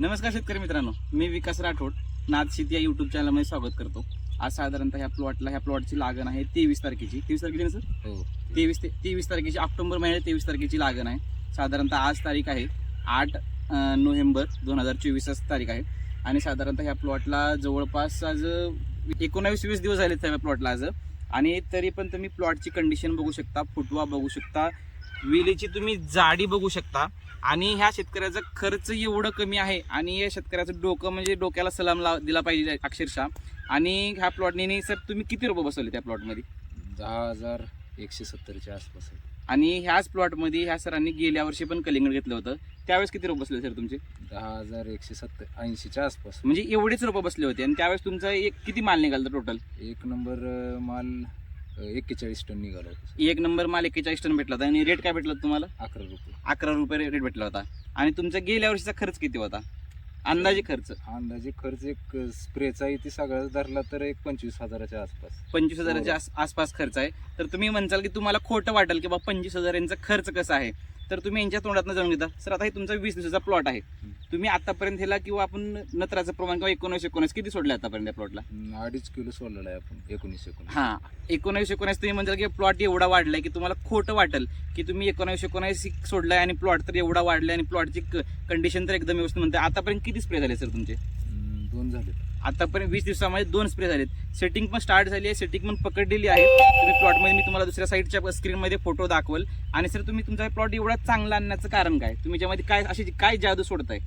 नमस्कार शेतकरी मित्रांनो मी विकास राठोड नाद शेती या युट्यूब चॅनलमध्ये स्वागत करतो. आज साधारणतः ह्या प्लॉटला ह्या प्लॉटची लागण आहे तेवीस तारखेची. तेवीस तारखेची ना सर हो. तेवीस ते तेवीस तारखेची ऑक्टोबर महिन्यात तेवीस तारखेची लागण आहे. साधारणतः आज तारीख आहे आठ नोव्हेंबर दोन हजार चोवीसच तारीख आहे. आणि साधारणतः ह्या प्लॉटला जवळपास आज एकोणावीस वीस दिवस झालेत त्या प्लॉटला आज. आणि तरी पण तुम्ही प्लॉटची कंडिशन बघू शकता फुटवा बघू शकता विलेची तुम्ही जाडी बघू शकता. आणि ह्या शेतकऱ्याचा खर्च एवढं कमी आहे. आणि या शेतकऱ्याचं डोकं म्हणजे डोक्याला सलाम लाव दिला पाहिजे अक्षरशः. आणि ह्या प्लॉटने सर तुम्ही किती रुपये बसवले त्या प्लॉटमध्ये दहा हजार एकशे सत्तरच्या आसपास. आणि ह्याच प्लॉटमध्ये ह्या सरांनी गेल्या वर्षी पण कलिंगड घेतलं होतं. त्यावेळेस किती रुपये बसले सर तुमचे? दहा हजार एकशे सत्तर ऐंशीच्या आसपास. म्हणजे एवढेच रुपये बसले होते. आणि त्यावेळेस तुमचा एक किती माल निघाला टोटल एक नंबर माल एक्केचाळीस टन निघाला होता एक नंबर माल एक्केचाळीस टन भेटला होता. आणि रेट काय भेटला होता तुम्हाला? अकरा रुपये. अकरा रुपये रेट भेटला होता. आणि तुमचा गेल्या वर्षीचा खर्च किती होता? अंदाजे खर्च? अंदाजे खर्च एक स्प्रेचा इथे सगळ्याच धरला तर एक पंचवीस हजाराच्या आसपास. पंचवीस हजाराच्या आस- आसपास खर्च आहे. तर तुम्ही म्हणसाल की तुम्हाला खोटं वाटेल की बाबा पंचवीस हजार यांचा खर्च कसा आहे? तर तुम्ही यांच्या तोंडातनं जाणून घेता. सर आता हे तुमचा वीस दिवसाचा प्लॉट आहे. तुम्ही आतापर्यंत ह्याला किंवा आपण नत्राचं प्रमाण किंवा एकोणीस एकोणीस किती सोडले आतापर्यंत या प्लॉटला अडीच किलो सोडलेला आहे आपण एकोणीस एकोणीस. हा. एकोणीस एकोणीस तुम्ही म्हणताल की प्लॉट एवढा वाढलाय की तुम्हाला खोटं वाटेल की तुम्ही एकोणीस एकोणीस सोडलाय आणि प्लॉट तर एवढा वाढलाय आणि प्लॉटची कंडिशन तर एकदम व्यवस्थित म्हणते आतापर्यंत किती स्प्रे झाले सर तुमचे? दोन झाले आतापर्यंत वीस दिवसामध्ये दोन स्प्रे झालेत. सेटिंग पण स्टार्ट झाली आहे सेटिंग पण पकडलेली आहे. तुम्ही प्लॉटमध्ये मी तुम्हाला दुसऱ्या साईडच्या स्क्रीनमध्ये फोटो दाखवल. आणि सर तुम्ही तुमचा प्लॉट एवढा चांगला आणण्याचं कारण काय? तुम्ही याच्यामध्ये काय अशी काय जादू सोडताय?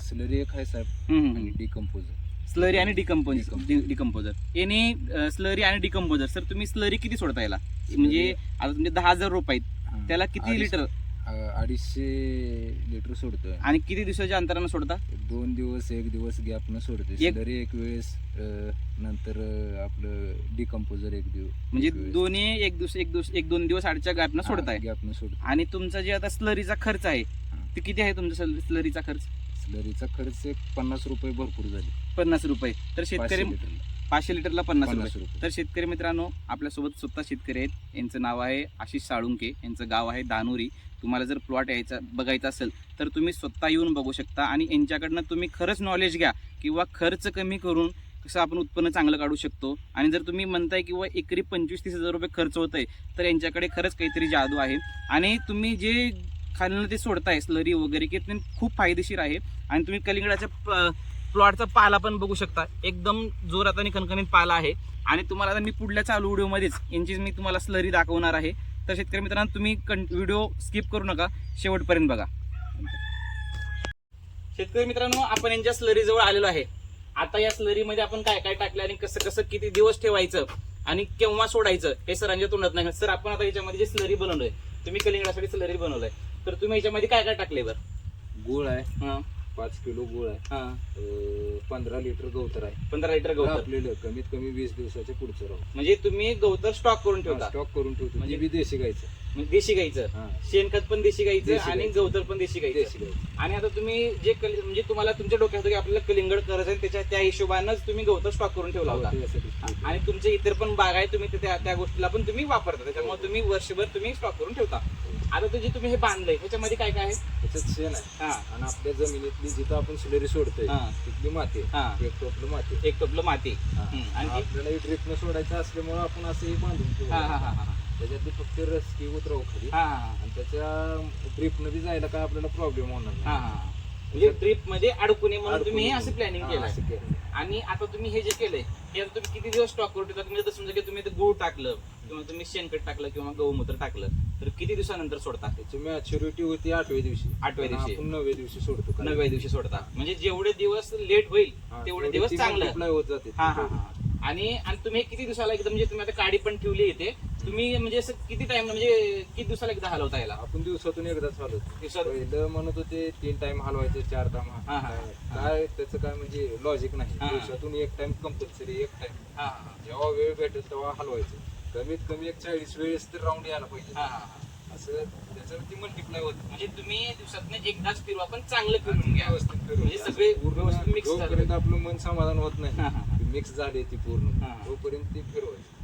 स्लरी एक आहे साहेब. आणि. डिकम्पोजर स्लरी आणि डिकम्पोज डिकम्पोजर याने स्लरी आणि डिकम्पोजर सर तुम्ही स्लरी किती सोडता याला? म्हणजे आता तुमचे दहा हजार रुपये आहेत. त्याला किती लिटर अडीचशे लिटर सोडतोय. आणि किती दिवसाच्या अंतरानं सोडता? दोन दिवस एक दिवस गॅप न सोडते एक- स्लरी एक वेळेस अं, नंतर अं, आपलं डिकम्पोजर एक दिवस म्हणजे दोन्ही एक दिवस एक दिवस एक दोन दिवस आडच्या गॅपनं सोडताय. गॅप न सोडतो आणि तुमचा जे आता स्लरीचा खर्च आहे ते किती आहे तुमचा स्लरीचा खर्च? स्लरीचा खर्च एक पन्नास रुपये भरपूर झाले. पन्नास रुपये. तर शेतकरी पाचशे लिटरला. पाचशे लिटरला पन्नास रुपये. तर शेतकरी मित्रांनो आपल्यासोबत स्वतः शेतकरी आहेत. यांचं नाव आहे आशिष साळुंके. यांचं गाव आहे दानुरी. तुम्हाला जर प्लॉट यायचा बघायचा असेल तर तुम्ही स्वतः येऊन बघू शकता आणि यांच्याकडनं तुम्ही खरंच नॉलेज घ्या किंवा खर्च कमी करून कसं आपण उत्पन्न चांगलं काढू शकतो. आणि जर तुम्ही म्हणताय किंवा एकरी पंचवीस तीस हजार रुपये खर्च होत आहे तर यांच्याकडे खरंच काहीतरी जादू आहे. आणि तुम्ही जे खालनं ते सोडताय स्लरी वगैरे की खूप फायदेशीर आहे. आणि तुम्ही कलिंगडाच्या प- प्लॉटचा पाला पण बघू शकता. एकदम जोरात आणि कणकणीत पाला आहे. आणि तुम्हाला आता मी पुढल्या चालू व्हिडिओमध्येच यांची मी तुम्हाला स्लरी दाखवणार आहे. तर शेतकरी मित्रांनो तुम्ही व्हिडिओ स्किप करू नका. शेवटपर्यंत बघा. शेतकरी मित्रांनो आपण यांच्या स्लरी जवळ आलेलो आहे. आता या स्लरीमध्ये आपण काय काय टाकलं आणि कसं कसं किती दिवस ठेवायचं आणि केव्हा सोडायचं हे सरांच्या तोंडात नाही. सर आपण आता याच्यामध्ये जे स्लरी बनवलंय तुम्ही कलिंगडासाठी स्लरी बनवलंय. तर तुम्ही याच्यामध्ये काय काय टाकले बरं? गुळ आहे. हां. पाच किलो गुळ आहे. हां. अं, पंधरा लिटर गवतर आहे. पंधरा लिटर गवत आपल्याला कमीत कमी वीस दिवसाच्या पुढचं राहू. म्हणजे तुम्ही गवतर स्टॉक करून ठेवता. स्टॉक करून ठेवतो. म्हणजे- म्हणजे बी देशी गायचं. म्हणजे देशी गाईचं हा शेणखत पण देशी गाईचं देशी आणि गाईचं. गवतर पण देशी गाईचं देशी गायचं आणि आता तुम्ही जे कलि म्हणजे तुम्हाला तुमच्या डोक्यात होतं की आपल्याला कलिंगड करायचं आहे त्याच्या त्या हिशोबानंच तुम्ही गवतर स्टॉक करून ठेवला होता. आणि तुमचे इतर पण बाग आहे तुम्ही ते त्या त्या गोष्टीला पण तुम्ही वापरता त्याच्यामुळे तुम्ही वर्षभर तुम्ही स्टॉक करून ठेवता आता ते जे तुम्ही हे बांधलंय ह्याच्यामध्ये काय काय आहे त्याच्यात शेण आहे हा आणि आपल्या जमिनीतली जिथं आपण स्लरी सोडतोय हा. तिथली माती आहे. हा एक टोपलं माती आहे. एक टोपलं माती हा. हम्म, आणि आपल्याला ड्रिपनं सोडायचं असल्यामुळे आपण असं हे बांधून. हा हा हा हा त्याच्यातली फक्त रसकी उतरव खाली. हा. हा आणि त्याच्या ड्रिपनं बी जायला काय आपल्याला प्रॉब्लेम होणार हा नाही. हा म्हणजे ट्रिपमध्ये अडकू नये म्हणून अडकून तुम्ही हे. असं प्लॅनिंग हा, केलं असं केलं. आणि आता तुम्ही हे जे केलंय हे आता तुम्ही किती दिवस स्टॉक करून ठेवता? तुम्ही आता समजा की तुम्ही गूळ टाकलं किंवा तुम्ही शेणखत टाकलं किंवा गौमूत्र टाकलं तर किती दिवसानंतर सोडता? त्याची मॅच्युरिटी होती आठव्या दिवशी. आठव्या दिवशी. आपण नवव्या दिवशी सोडतो. नवव्या दिवशी सोडता. म्हणजे जेवढे दिवस लेट होईल तेवढे दिवस चांगलं. होत जाते. हा हा हा. आणि आणि तुम्ही किती दिवसाला एकदम म्हणजे तुम्ही आता काडी पण ठेवली येते तुम्ही म्हणजे असं किती टाइम म्हणजे किती दिवसाला एकदा हलवता याला? आपण दिवसातून एकदा चालू दिवसात पहिलं म्हणत होते तीन टाइम हलवायचं चार टाइम हा, हा, काय त्याचं काय म्हणजे लॉजिक नाही. हा. दिवसातून एक टाइम कंपल्सरी एक टाइम हा हा. जेव्हा वेळ भेटेल तेव्हा हलवायचं. कमीत कमी एक चाळीस वेळेस तर राऊंड यायला पाहिजे. हा हा हा. असं त्याच्यावरती मल्टिप्लाय होत. म्हणजे तुम्ही दिवसात एकदाच फिरवा पण चांगलं फिरून घ्या. व्यवस्थित फिरवून म्हणजे. सगळे व्यवस्थित mix झाले. जोपर्यंत आपलं मन समाधान होत हा, हा, हा. मिक्स झाली ती पूर्ण. हा. तोपर्यंत ती फिरवायची.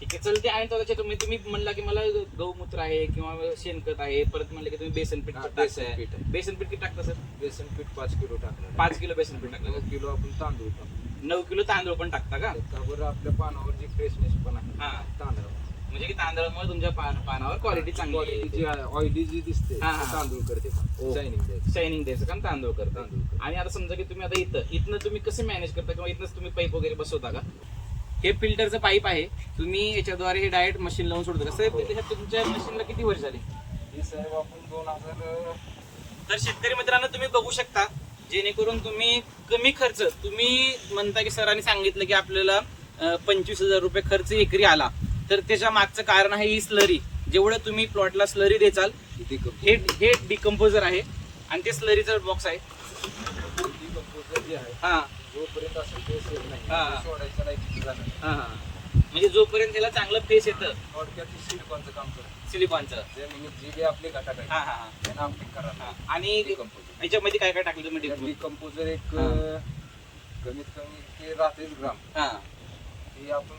ठीक ते चलते आणि त्याच्या तुम्ही तुम्ही म्हणला की मला गौमूत्र आहे किंवा शेणखत आहे. परत म्हणलं की तुम्ही बेसन पीठ हा, टाकताय. पीठ आहे. बेसन पीठ किती टाकता सर? बेसन पीठ पाच किलो टाकलं पाच किलो बेसन पीठ टाकलं नऊ किलो आपण तांदूळ टाकतो नऊ किलो तांदूळ पण टाकता का? त्यावर आपल्या पानावर जी फ्रेशनेस पण आहे हा. तांदूळ म्हणजे की तांदळामुळे तुमच्या पान पानावर क्वालिटी चांगली ऑइली जी दिसते हा, हा. तांदूळ करते ओ. शायनिंग द्यायचं शायनिंग द्यायचं काम तांदूळ करता तांदूळ करते. आणि आता समजा की तुम्ही आता इथं इथनं तुम्ही कसं मॅनेज करता किंवा इथनंच तुम्ही पाईप वगैरे बसवता का हे फिल्टरचं पाईप आहे तुम्ही याच्याद्वारे हे डायरेक्ट मशीन लावून सोडता कसं हो. तुमच्या मशीनला किती वर्ष झाली ही साहेब आपण दोन हजार तर शेतकरी मित्रांनो तुम्ही बघू शकता जेणेकरून तुम्ही कमी खर्च तुम्ही म्हणता की सरांनी सांगितलं की आपल्याला पंचवीस हजार रुपये खर्च एकरी आला तर त्याच्या मागचं कारण आहे ही स्लरी जेवढं तुम्ही प्लॉटला स्लरी देचाल हे हे डिकम्पोजर आहे. आणि ते स्लरीचा बॉक्स आहे कंपोजर जे आहे. हा. जोपर्यंत असेल ते सेल नाही हा. ते सोडायचं नाही किती झालं हा हा. म्हणजे जोपर्यंत त्याला चांगलं फेस येतं. ते सिलिकॉनचं काम करतं सिलिकॉनचं जी आपले घटक आहे हा हा, हा. आणि याच्यामध्ये काय काय टाकलं तुम्ही डिकम्पोज डिकम्पोजर एक कमीत कमी ते राहतेच ग्राम हा. हे आपण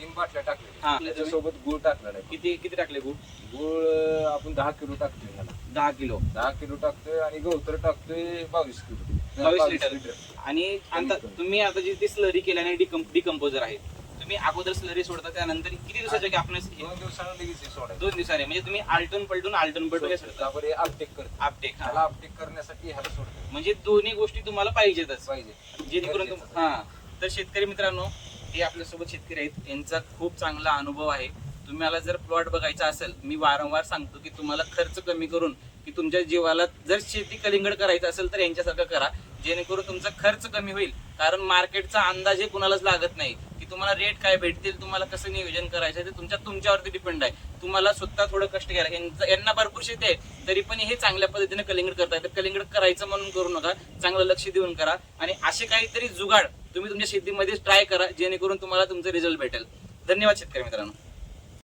तीन बाटल्या टाकलेल्या हा. त्याच्यासोबत गुळ टाकलेला आहे. किती किती टाकले गुळ? अं, आपण दहा किलो टाकतोय दहा किलो. दहा किलो टाकतोय आणि गवतर टाकतोय बावीस किलो. बावीस लिटर. आणि आता तुम्ही आता जी ती स्लरी केल्याने डिकम्पोजर आहे तुम्ही अगोदर स्लरी सोडता त्यानंतर किती दिवसाच्या गॅपने दोन दिवसानं लगेच हे सोडायचं. दोन दिवसाने. म्हणजे तुम्ही आलटून पलटून आलटून पलटून हे सोडता. त्यावर अपटेक करतो. आपटेक ह्याला हा. अपटेक करण्यासाठी ह्याला सोडतो. म्हणजे दोन्ही गोष्टी तुम्हाला पाहिजेतच. पाहिजे. जेणेकरून तुम- हा. तर शेतकरी मित्रांनो हे आपल्यासोबत शेतकरी आहेत. यांचा खूप चांगला अनुभव आहे. तुम्हाला जर प्लॉट बघायचा असेल मी वारंवार सांगतो की तुम्हाला खर्च कमी करून की तुमच्या जीवाला जर शेती कलिंगड करायचं असेल तर यांच्यासारखं करा. जेणेकरून तुमचा खर्च कमी होईल. कारण मार्केटचा अंदाज हे कुणालाच लागत नाही. तुम्हाला रेट काय भेटतील तुम्हाला कसं नियोजन करायचं ते तुमच्या तुमच्यावरती डिपेंड आहे. तुम्हाला स्वतः थोडं कष्ट घ्यायला यांना भरपूर शेती आहे तरी पण हे चांगल्या पद्धतीने कलिंगड करताय तर कलिंगड करायचं म्हणून करू नका. चांगलं लक्ष देऊन करा. आणि असे काहीतरी जुगाड तुम्ही तुमच्या शेतीमध्ये ट्राय करा जेणेकरून तुम्हाला तुमचा रिझल्ट भेटेल. धन्यवाद शेतकरी मित्रांनो.